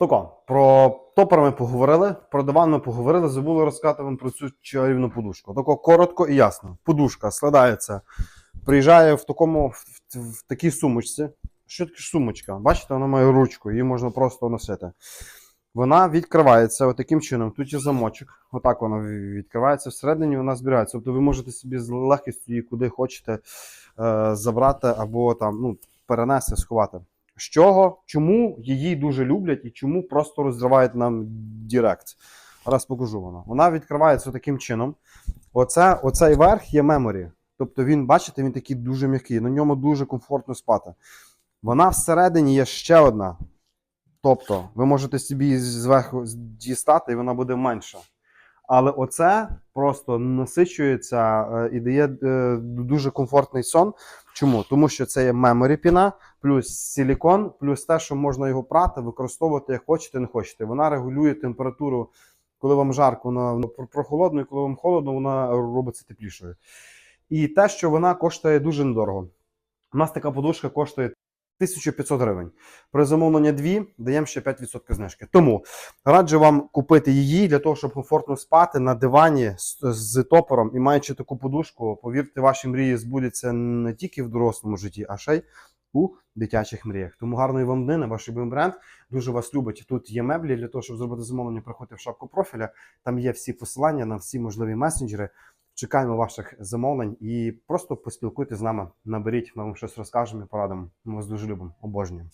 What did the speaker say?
Тако, про топор ми поговорили, про диван ми поговорили, забули розказати вам про цю чарівну подушку. Тако коротко і ясно. Подушка складається, приїжджає в такому в, в, такій сумочці. Що таке сумочка? Бачите, вона має ручку, її можна просто носити. Вона відкривається отаким чином. Тут є замочок. Отак вона відкривається. Всередині вона збирається. Тобто ви можете собі з легкістю її куди хочете е, забрати або там ну, перенести, сховати. З чого, чому її дуже люблять і чому просто розривають нам Директ? Зараз покажу вона. Вона відкривається таким чином. Оце, оцей верх є меморі. Тобто він, бачите, він такий дуже м'який, на ньому дуже комфортно спати. Вона всередині є ще одна. Тобто, ви можете собі зверху дістати, і вона буде менша. Але оце просто насичується е, і дає е, дуже комфортний сон. Чому? Тому що це є меморі піна, плюс силікон, плюс те, що можна його прати, використовувати як хочете, не хочете. Вона регулює температуру, коли вам жарко, вона прохолодно, і коли вам холодно, вона робиться теплішою. І те, що вона коштує дуже недорого. У нас така подушка коштує 1500 гривень. При замовленні дві даємо ще 5% знижки. Тому раджу вам купити її для того, щоб комфортно спати на дивані з, з топором і маючи таку подушку, повірте, ваші мрії збудуться не тільки в дорослому житті, а ще й у дитячих мріях. Тому гарної вам дни, на ваш любимий бренд. Дуже вас любить. Тут є меблі для того, щоб зробити замовлення. Приходьте в шапку профіля. Там є всі посилання на всі можливі месенджери. Чекаємо ваших замовлень і просто поспілкуйтесь з нами. Наберіть, ми вам щось розкажемо і порадимо. Ми вас дуже любимо, обожнюємо.